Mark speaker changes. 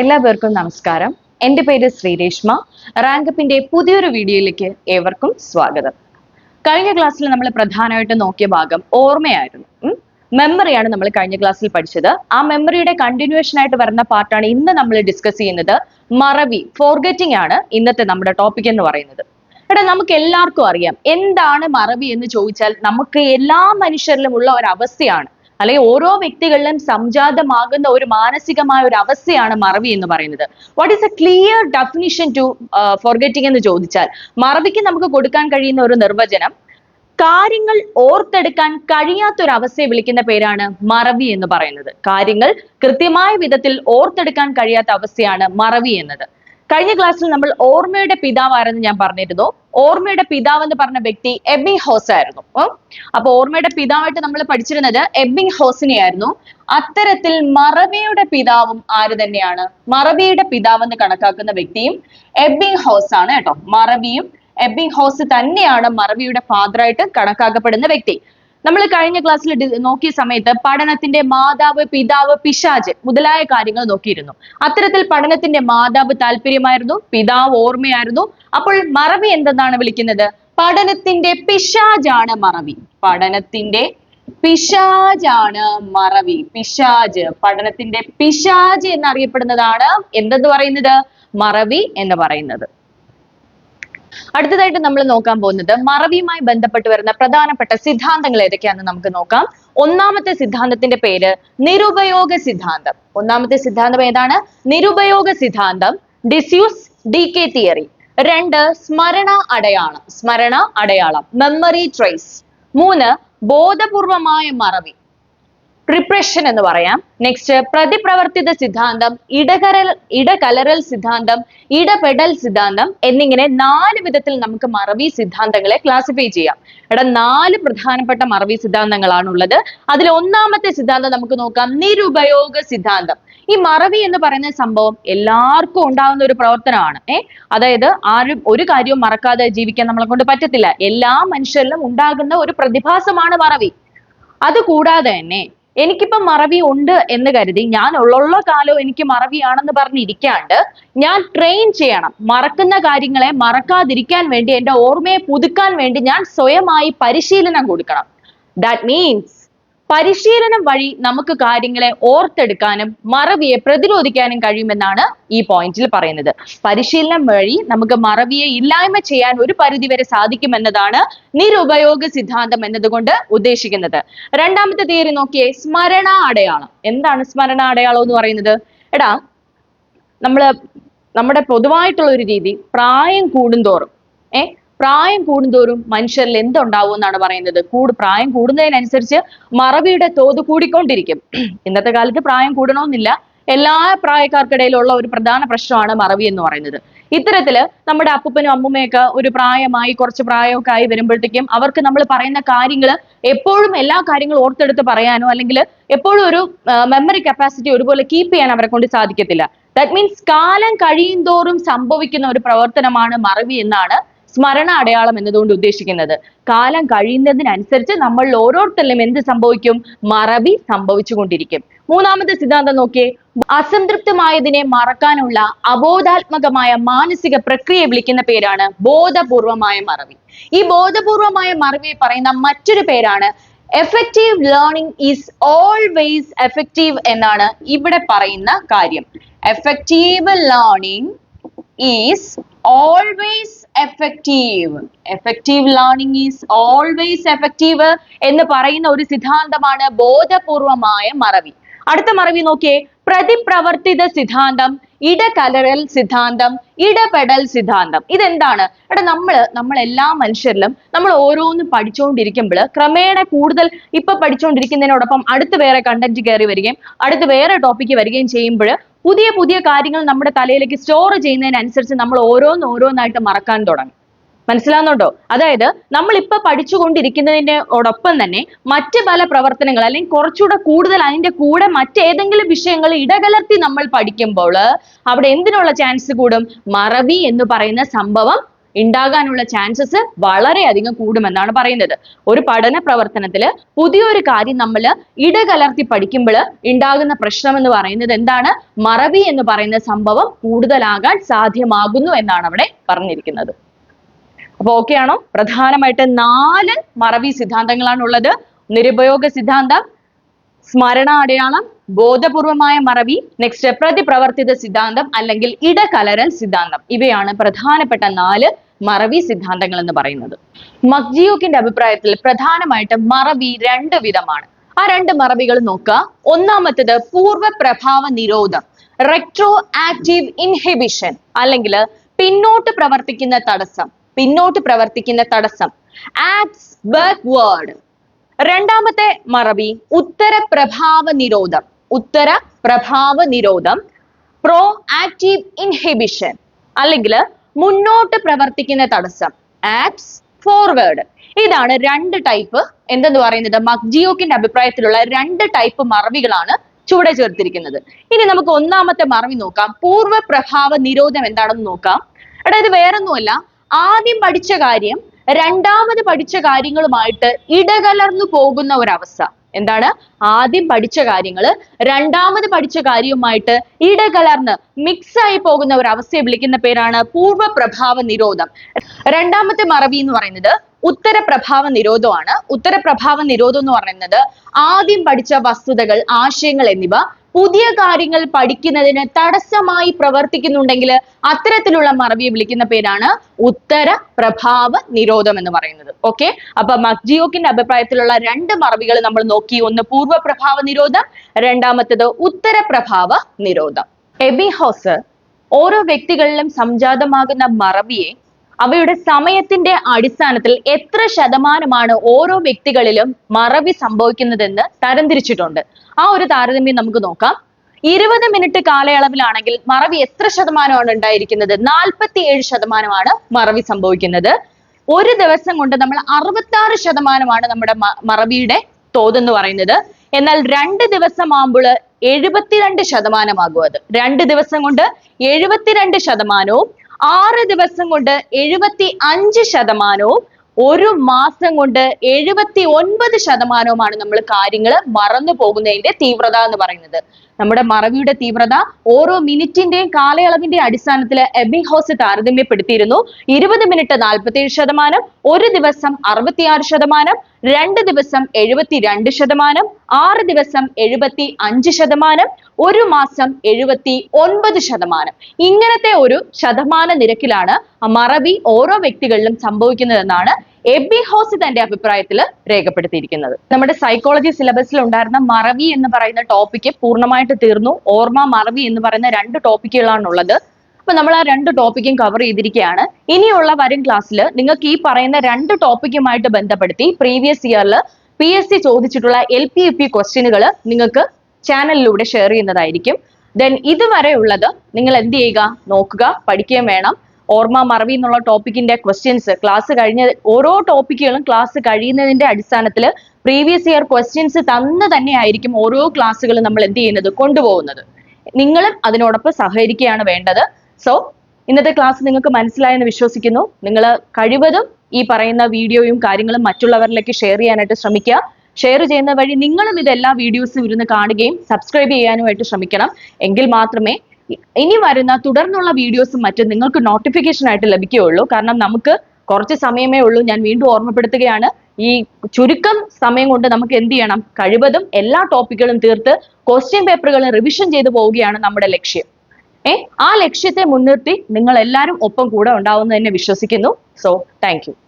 Speaker 1: എല്ലാ പേർക്കും നമസ്കാരം. എന്റെ പേര് ശ്രീരേഷ്മ. റാങ്കപ്പിന്റെ പുതിയൊരു വീഡിയോയിലേക്ക് ഏവർക്കും സ്വാഗതം. കഴിഞ്ഞ ക്ലാസ്സിൽ നമ്മൾ പ്രധാനമായിട്ട് നോക്കിയ ഭാഗം ഓർമ്മയായിരുന്നു. മെമ്മറിയാണ് നമ്മൾ കഴിഞ്ഞ ക്ലാസ്സിൽ പഠിച്ചത്. ആ മെമ്മറിയുടെ കണ്ടിന്യൂഷൻ ആയിട്ട് വരുന്ന പാർട്ടാണ് ഇന്ന് നമ്മൾ ഡിസ്കസ് ചെയ്യുന്നത് മറവി ഫോർഗറ്റിംഗ് ആണ് ഇന്നത്തെ നമ്മുടെ ടോപ്പിക് എന്ന് പറയുന്നത്. എടാ നമുക്ക് എല്ലാവർക്കും അറിയാം. എന്താണ് മറവി എന്ന് ചോദിച്ചാൽ നമുക്ക് എല്ലാ മനുഷ്യരിലും ഉള്ള ഒരു അവസ്ഥയാണ്. അല്ലെങ്കിൽ ഓരോ വ്യക്തികളിലും സംജാതമാകുന്ന ഒരു മാനസികമായ ഒരു അവസ്ഥയാണ് മറവി എന്ന് പറയുന്നത്. What is a clear definition to forgetting എന്ന് ചോദിച്ചാൽ മറവിക്ക് നമുക്ക് കൊടുക്കാൻ കഴിയുന്ന ഒരു നിർവചനം കാര്യങ്ങൾ ഓർത്തെടുക്കാൻ കഴിയാത്ത ഒരു അവസ്ഥയെ വിളിക്കുന്ന പേരാണ് മറവി എന്ന് പറയുന്നത്. കാര്യങ്ങൾ കൃത്യമായ വിധത്തിൽ ഓർത്തെടുക്കാൻ കഴിയാത്ത അവസ്ഥയാണ് മറവി എന്നത്. കഴിഞ്ഞ ക്ലാസ്സിൽ നമ്മൾ ഓർമ്മയുടെ പിതാവായിരുന്നു ഞാൻ പറഞ്ഞിരുന്നു. ഓർമ്മയുടെ പിതാവ് എന്ന് പറഞ്ഞ വ്യക്തി എബിങ് ഹോസ് ആയിരുന്നു അപ്പൊ ഓർമ്മയുടെ പിതാവായിട്ട് നമ്മൾ പഠിച്ചിരുന്നത് എബിങ് ഹോസിനെ ആയിരുന്നു അത്തരത്തിൽ മറവിയുടെ പിതാവും ആര് തന്നെയാണ്? മറവിയുടെ പിതാവ് എന്ന് കണക്കാക്കുന്ന വ്യക്തിയും എബിങ് ഹോസ് ആണ് കേട്ടോ. മറവിയും എബിങ് ഹോസ് തന്നെയാണ് മറവിയുടെ ഫാദറായിട്ട് കണക്കാക്കപ്പെടുന്ന വ്യക്തി. നമ്മൾ കഴിഞ്ഞ ക്ലാസ്സിൽ നോക്കിയ സമയത്ത് പഠനത്തിന്റെ മാതാവ് പിതാവ് പിശാജ് മുതലായ കാര്യങ്ങൾ നോക്കിയിരുന്നു. അത്തരത്തിൽ പഠനത്തിന്റെ മാതാവ് താല്പര്യമായിരുന്നു പിതാവ് ഓർമ്മയായിരുന്നു. അപ്പോൾ മറവി എന്തെന്നാണ് വിളിക്കുന്നത്? പഠനത്തിന്റെ പിശാജാണ് മറവി. പഠനത്തിന്റെ പിശാജാണ് മറവി. പിശാജ് പഠനത്തിന്റെ പിശാജ് എന്നറിയപ്പെടുന്നതാണ് എന്തെന്ന് പറയുന്നത്? മറവി എന്ന് പറയുന്നത്. അടുത്തതായിട്ട് നമ്മൾ നോക്കാൻ പോകുന്നത് മറവിയുമായി ബന്ധപ്പെട്ട് വരുന്ന പ്രധാനപ്പെട്ട സിദ്ധാന്തങ്ങൾ ഏതൊക്കെയാണെന്ന് നമുക്ക് നോക്കാം. ഒന്നാമത്തെ സിദ്ധാന്തത്തിന്റെ പേര് നിരുപയോഗ സിദ്ധാന്തം. ഒന്നാമത്തെ സിദ്ധാന്തം ഏതാണ്? നിരുപയോഗ സിദ്ധാന്തം ഡിസ്യൂസ് ഡി കെ തിയറി. രണ്ട് സ്മരണ അടയാളം. സ്മരണ അടയാളം. മെമ്മറി ട്രേസ് മൂന്ന് ബോധപൂർവമായ മറവി. റിപ്രഷൻ എന്ന് പറയാം. നെക്സ്റ്റ് പ്രതിപ്രവർത്തിത സിദ്ധാന്തം ഇടകരൽ ഇടകലരൽ സിദ്ധാന്തം ഇടപെടൽ സിദ്ധാന്തം എന്നിങ്ങനെ നാല് വിധത്തിൽ നമുക്ക് മറവി സിദ്ധാന്തങ്ങളെ ക്ലാസിഫൈ ചെയ്യാം. ഇവിടെ നാല് പ്രധാനപ്പെട്ട മറവി സിദ്ധാന്തങ്ങളാണ് ഉള്ളത് അതിൽ ഒന്നാമത്തെ സിദ്ധാന്തം നമുക്ക് നോക്കാം നിരുപയോഗ സിദ്ധാന്തം. ഈ മറവി എന്ന് പറയുന്ന സംഭവം എല്ലാവർക്കും ഉണ്ടാകുന്ന ഒരു പ്രവർത്തനമാണ്. ഏ അതായത് ആരും ഒരു കാര്യവും മറക്കാതെ ജീവിക്കാൻ നമ്മളെ കൊണ്ട് പറ്റത്തില്ല. എല്ലാ മനുഷ്യരിലും ഉണ്ടാകുന്ന ഒരു പ്രതിഭാസമാണ് മറവി. അതുകൂടാതെ തന്നെ എനിക്കിപ്പം മറവി ഉണ്ട് എന്ന് കരുതി ഞാൻ ഉള്ള കാലവും എനിക്ക് മറവിയാണെന്ന് പറഞ്ഞിരിക്കാണ്ട് ഞാൻ ട്രെയിൻ ചെയ്യണം. മറക്കുന്ന കാര്യങ്ങളെ മറക്കാതിരിക്കാൻ വേണ്ടി എന്റെ ഓർമ്മയെ പുതുക്കാൻ വേണ്ടി ഞാൻ സ്വയമായി പരിശീലനം കൊടുക്കണം. ദാറ്റ് മീൻസ് പരിശീലനം വഴി നമുക്ക് കാര്യങ്ങളെ ഓർത്തെടുക്കാനും മറവിയെ പ്രതിരോധിക്കാനും കഴിയുമെന്നാണ് ഈ പോയിന്റിൽ പറയുന്നത്. പരിശീലനം വഴി നമുക്ക് മറവിയെ ഇല്ലായ്മ ചെയ്യാൻ ഒരു പരിധിവരെ സാധിക്കുമെന്നതാണ് നിരുപയോഗ സിദ്ധാന്തം എന്നതുകൊണ്ട് ഉദ്ദേശിക്കുന്നത്. രണ്ടാമത്തെ തിയറി നോക്കിയേ സ്മരണ അടയാളം. എന്താണ് സ്മരണ അടയാളം എന്ന് പറയുന്നത്? എടാ നമ്മൾ നമ്മുടെ പൊതുവായിട്ടുള്ള ഒരു രീതി പ്രായം കൂടുന്തോറും ഏ പ്രായം കൂടുന്തോറും മനുഷ്യരിൽ എന്തുണ്ടാവും എന്നാണ് പറയുന്നത്? കൂട് പ്രായം കൂടുന്നതിനനുസരിച്ച് മറവിയുടെ തോത് കൂടിക്കൊണ്ടിരിക്കും. ഇന്നത്തെ കാലത്ത് പ്രായം കൂടണമെന്നില്ല എല്ലാ പ്രായക്കാർക്കിടയിലുള്ള ഒരു പ്രധാന പ്രശ്നമാണ് മറവി എന്ന് പറയുന്നത്. ഇത്തരത്തിൽ നമ്മുടെ അപ്പൂപ്പനും അമ്മുമ്മയൊക്കെ ഒരു പ്രായമായി കുറച്ച് പ്രായമൊക്കെ ആയി വരുമ്പോഴത്തേക്കും അവർക്ക് നമ്മൾ പറയുന്ന കാര്യങ്ങൾ എപ്പോഴും എല്ലാ കാര്യങ്ങളും ഓർത്തെടുത്ത് പറയാനോ അല്ലെങ്കിൽ എപ്പോഴും ഒരു മെമ്മറി കപ്പാസിറ്റി ഒരുപോലെ കീപ്പ് ചെയ്യാൻ അവരെ കൊണ്ട് സാധിക്കത്തില്ല. ദാറ്റ് മീൻസ് കാലം കഴിയും തോറും സംഭവിക്കുന്ന ഒരു പ്രവർത്തനമാണ് മറവി എന്നാണ് സ്മരണ അടയാളം എന്നതുകൊണ്ട് ഉദ്ദേശിക്കുന്നത്. കാലം കഴിയുന്നതിനനുസരിച്ച് നമ്മൾ ഓരോരുത്തരിലും എന്ത് സംഭവിക്കും? മറവി സംഭവിച്ചുകൊണ്ടിരിക്കും. മൂന്നാമത്തെ സിദ്ധാന്തം നോക്കിയേ. അസംതൃപ്തമായതിനെ മറക്കാനുള്ള അബോധാത്മകമായ മാനസിക പ്രക്രിയ വിളിക്കുന്ന പേരാണ് ബോധപൂർവമായ മറവി. ഈ ബോധപൂർവമായ മറവിയെ പറയുന്ന മറ്റൊരു പേരാണ്. Effective learning is always effective എന്നാണ് ഇവിടെ പറയുന്ന കാര്യം. Effective learning is always effective effective learning is always effective എന്ന് പറയുന്ന ഒരു സിദ്ധാന്തമാണ് ബോധപൂർവമായ മറവി. അടുത്ത മറവി നോക്കിയേ. പ്രതിപ്രവർത്തിത സിദ്ധാന്തം ഇടകലരൽ സിദ്ധാന്തം ഇടപെടൽ സിദ്ധാന്തം. ഇതെന്താണ്? എടാ നമ്മൾ നമ്മൾ എല്ലാ മനുഷ്യരിലും നമ്മൾ ഓരോന്നും പഠിച്ചുകൊണ്ടിരിക്കുമ്പോൾ ക്രമേണ കൂടുതൽ ഇപ്പൊ പഠിച്ചുകൊണ്ടിരിക്കുന്നതിനോടൊപ്പം അടുത്ത് വേറെ കണ്ടന്റ് കയറി വരികയും അടുത്ത് വേറെ ടോപ്പിക്ക് വരികയും ചെയ്യുമ്പോൾ പുതിയ പുതിയ കാര്യങ്ങൾ നമ്മുടെ തലയിലേക്ക് സ്റ്റോർ ചെയ്യുന്നതിനനുസരിച്ച് നമ്മൾ ഓരോന്ന് ഓരോന്നായിട്ട് മറക്കാൻ തുടങ്ങും. മനസ്സിലാവുന്നുണ്ടോ? അതായത് നമ്മൾ ഇപ്പൊ പഠിച്ചുകൊണ്ടിരിക്കുന്നതിനോടൊപ്പം തന്നെ മറ്റ് പല പ്രവർത്തനങ്ങൾ അല്ലെങ്കിൽ കുറച്ചുകൂടെ കൂടുതൽ അതിന്റെ കൂടെ മറ്റേതെങ്കിലും വിഷയങ്ങൾ ഇടകലർത്തി നമ്മൾ പഠിക്കുമ്പോൾ അവിടെ എന്തിനുള്ള ചാൻസ് കൂടും? മറവി എന്ന് പറയുന്ന സംഭവം ഉണ്ടാകാനുള്ള ചാൻസസ് വളരെയധികം കൂടുമെന്നാണ് പറയുന്നത്. ഒരു പഠന പ്രവർത്തനത്തിൽ പുതിയൊരു കാര്യം നമ്മൾ ഇടകലർത്തി പഠിക്കുമ്പോൾ ഉണ്ടാകുന്ന പ്രശ്നം എന്ന് പറയുന്നത് എന്താണ്? മറവി എന്ന് പറയുന്ന സംഭവം കൂടുതലാകാൻ സാധ്യമാകുന്നു എന്നാണ് അവിടെ പറഞ്ഞിരിക്കുന്നത്. അപ്പൊ ഓക്കെ ആണോ? പ്രധാനമായിട്ട് നാല് മറവി സിദ്ധാന്തങ്ങളാണ് ഉള്ളത് നിരുപയോഗ സിദ്ധാന്തം സ്മരണ അടയാളം ബോധപൂർവമായ മറവി നെക്സ്റ്റ് പ്രതിപ്രവർത്തിത സിദ്ധാന്തം അല്ലെങ്കിൽ ഇടകലരൽ സിദ്ധാന്തം. ഇവയാണ് പ്രധാനപ്പെട്ട നാല് മറവി സിദ്ധാന്തങ്ങൾ എന്ന് പറയുന്നത്. മക്ജിയോക്കിന്റെ അഭിപ്രായത്തിൽ പ്രധാനമായിട്ട് മറവി രണ്ട് വിധമാണ്. ആ രണ്ട് മറവികൾ നോക്കുക. ഒന്നാമത്തേത് പൂർവ പ്രഭാവ നിരോധം റെട്രോ ആക്റ്റീവ് ഇൻഹിബിഷൻ അല്ലെങ്കിൽ പിന്നോട്ട് പ്രവർത്തിക്കുന്ന തടസ്സം. പിന്നോട്ട് പ്രവർത്തിക്കുന്ന തടസ്സം. ആക്ട്സ് ബാക്ക്വേർഡ് രണ്ടാമത്തെ മറവി ഉത്തര പ്രഭാവ നിരോധം. ഉത്തര പ്രഭാവ നിരോധം. പ്രോ ആക്റ്റീവ് ഇൻഹിബിഷൻ അല്ലെങ്കിൽ മുന്നോട്ട് പ്രവർത്തിക്കുന്ന തടസ്സം. ആപ്സ് ഫോർവേഡ് ഇതാണ് രണ്ട് ടൈപ്പ് എന്തെന്ന് പറയുന്നത്? മക്ജിയോക്കിന്റെ അഭിപ്രായത്തിലുള്ള രണ്ട് ടൈപ്പ് മറവികളാണ് ചുവടെ ചേർത്തിരിക്കുന്നത്. ഇനി നമുക്ക് ഒന്നാമത്തെ മറവി നോക്കാം. പൂർവ പ്രഭാവ നിരോധം എന്താണെന്ന് നോക്കാം. ഇത് വേറൊന്നുമല്ല ആദ്യം പഠിച്ച കാര്യം രണ്ടാമത് പഠിച്ച കാര്യങ്ങളുമായിട്ട് ഇടകലർന്നു പോകുന്ന ഒരവസ്ഥ. എന്താണ്? ആദ്യം പഠിച്ച കാര്യങ്ങൾ രണ്ടാമത് പഠിച്ച കാര്യവുമായിട്ട് ഇടകലർന്ന് മിക്സ് ആയി പോകുന്ന ഒരു അവസ്ഥയെ വിളിക്കുന്ന പേരാണ് പൂർവ പ്രഭാവ നിരോധം. രണ്ടാമത്തെ മറവി എന്ന് പറയുന്നത് ഉത്തര പ്രഭാവ നിരോധമാണ്. ഉത്തര പ്രഭാവ നിരോധം എന്ന് പറയുന്നത് ആദ്യം പഠിച്ച വസ്തുതകൾ ആശയങ്ങൾ എന്നിവ പുതിയ കാര്യങ്ങൾ പഠിക്കുന്നതിന് തടസ്സമായി പ്രവർത്തിക്കുന്നുണ്ടെങ്കിൽ അത്തരത്തിലുള്ള മറവിയെ വിളിക്കുന്ന പേരാണ് ഉത്തര പ്രഭാവ നിരോധം എന്ന് പറയുന്നത്. ഓക്കെ അപ്പൊ മക്ജിയോക്കിന്റെ അഭിപ്രായത്തിലുള്ള രണ്ട് മറവികൾ നമ്മൾ നോക്കി. ഒന്ന് പൂർവ പ്രഭാവ നിരോധം രണ്ടാമത്തത് ഉത്തര പ്രഭാവ നിരോധം. എബിഹോസ് ഓരോ വ്യക്തികളിലും സംജാതമാകുന്ന മറവിയെ അവയുടെ സമയത്തിന്റെ അടിസ്ഥാനത്തിൽ എത്ര ശതമാനമാണ് ഓരോ വ്യക്തികളിലും മറവി സംഭവിക്കുന്നതെന്ന് തരംതിരിച്ചിട്ടുണ്ട്. ആ ഒരു താരതമ്യം നമുക്ക് നോക്കാം. ഇരുപത് മിനിറ്റ് കാലയളവിലാണെങ്കിൽ മറവി എത്ര ശതമാനമാണ് ഉണ്ടായിരിക്കുന്നത്? നാൽപ്പത്തി ഏഴ് ശതമാനമാണ് മറവി സംഭവിക്കുന്നത്. ഒരു ദിവസം കൊണ്ട് നമ്മൾ അറുപത്തി ആറ് ശതമാനമാണ് നമ്മുടെ മറവിയുടെ തോത് എന്ന് പറയുന്നത്. എന്നാൽ രണ്ട് ദിവസം ആകുമ്പോൾ എഴുപത്തിരണ്ട് ശതമാനമാകും അത്. രണ്ട് ദിവസം കൊണ്ട് എഴുപത്തിരണ്ട് ശതമാനവും ആറ് ദിവസം കൊണ്ട് എഴുപത്തി അഞ്ച് ശതമാനവും ഒരു മാസം കൊണ്ട് എഴുപത്തി ഒൻപത് ശതമാനവുമാണ് നമ്മൾ കാര്യങ്ങൾ മറന്നു പോകുന്നതിന്റെ തീവ്രത എന്ന് പറയുന്നത്. നമ്മുടെ മറവിയുടെ തീവ്രത ഓരോ മിനിറ്റിന്റെയും കാലയളവിന്റെ അടിസ്ഥാനത്തിൽ എബിഹോസ് താരതമ്യപ്പെടുത്തിയിരുന്നു. ഇരുപത് മിനിറ്റ് നാൽപ്പത്തി ഏഴ് ശതമാനം ഒരു ദിവസം അറുപത്തിയാറ് ശതമാനം രണ്ട് ദിവസം എഴുപത്തിരണ്ട് ശതമാനം ആറ് ദിവസം എഴുപത്തി അഞ്ച് ശതമാനം ഒരു മാസം എഴുപത്തി ഒൻപത് ശതമാനം. ഇങ്ങനത്തെ ഒരു ശതമാന നിരക്കിലാണ് മറവി ഓരോ വ്യക്തികളിലും സംഭവിക്കുന്നതെന്നാണ് എബിഹോസ് തന്റെ അഭിപ്രായത്തിൽ രേഖപ്പെടുത്തിയിരിക്കുന്നത്. നമ്മുടെ സൈക്കോളജി സിലബസിൽ ഉണ്ടായിരുന്ന മറവി എന്ന് പറയുന്ന ടോപ്പിക്ക് പൂർണമായിട്ട് തീർന്നു. ഓർമ്മ മറവി എന്ന് പറയുന്ന രണ്ട് ടോപ്പിക്കുകളാണുള്ളത് അപ്പൊ നമ്മൾ ആ രണ്ട് ടോപ്പിക്കും കവർ ചെയ്തിരിക്കുകയാണ്. ഇനിയുള്ള വരും ക്ലാസ്സിൽ നിങ്ങൾക്ക് ഈ പറയുന്ന രണ്ട് ടോപ്പിക്കുമായിട്ട് ബന്ധപ്പെടുത്തി പ്രീവിയസ് ഇയറിൽ പി എസ് സി ചോദിച്ചിട്ടുള്ള എൽ പി യു പി ക്വസ്റ്റ്യനുകൾ നിങ്ങൾക്ക് ചാനലിലൂടെ ഷെയർ ചെയ്യുന്നതായിരിക്കും. ദെൻ ഇതുവരെ ഉള്ളത് നിങ്ങൾ എന്ത് ചെയ്യുക? നോക്കുക പഠിക്കുകയും വേണം. ഓർമ്മ മറവി എന്നുള്ള ടോപ്പിക്കിന്റെ ക്വസ്റ്റ്യൻസ് ക്ലാസ് കഴിഞ്ഞ ഓരോ ടോപ്പിക്കുകളും ക്ലാസ് കഴിയുന്നതിന്റെ അടിസ്ഥാനത്തിൽ പ്രീവിയസ് ഇയർ ക്വസ്റ്റ്യൻസ് തന്ന് തന്നെയായിരിക്കും ഓരോ ക്ലാസ്സുകളും നമ്മൾ എന്ത് ചെയ്യുന്നത്? കൊണ്ടുപോകുന്നത്. നിങ്ങളും അതിനോടൊപ്പം സഹകരിക്കുകയാണ് വേണ്ടത്. സോ ഇന്നത്തെ ക്ലാസ് നിങ്ങൾക്ക് മനസ്സിലായെന്ന് വിശ്വസിക്കുന്നു. നിങ്ങൾ കഴിവതും ഈ പറയുന്ന വീഡിയോയും കാര്യങ്ങളും മറ്റുള്ളവരിലേക്ക് ഷെയർ ചെയ്യാനായിട്ട് ശ്രമിക്കുക. ഷെയർ ചെയ്യുന്ന വഴി നിങ്ങളും ഇത് എല്ലാ വീഡിയോസും ഇരുന്ന് കാണുകയും സബ്സ്ക്രൈബ് ചെയ്യാനുമായിട്ട് ശ്രമിക്കണം. എങ്കിൽ മാത്രമേ ഇനി വരുന്ന തുടർന്നുള്ള വീഡിയോസും മറ്റും നിങ്ങൾക്ക് നോട്ടിഫിക്കേഷൻ ആയിട്ട് ലഭിക്കുകയുള്ളൂ. കാരണം നമുക്ക് കുറച്ച് സമയമേ ഉള്ളൂ. ഞാൻ വീണ്ടും ഓർമ്മപ്പെടുത്തുകയാണ്. ഈ ചുരുക്കം സമയം കൊണ്ട് നമുക്ക് എന്ത് ചെയ്യണം? കഴിവതും എല്ലാ ടോപ്പിക്കുകളും തീർത്ത് ക്വസ്റ്റ്യൻ പേപ്പറുകളും റിവിഷൻ ചെയ്തു പോവുകയാണ് നമ്മുടെ ലക്ഷ്യം. ഏ? ആ ലക്ഷ്യത്തെ മുൻനിർത്തി നിങ്ങൾ എല്ലാവരും ഒപ്പം കൂടെ ഉണ്ടാവുമെന്ന് തന്നെ വിശ്വസിക്കുന്നു. So thank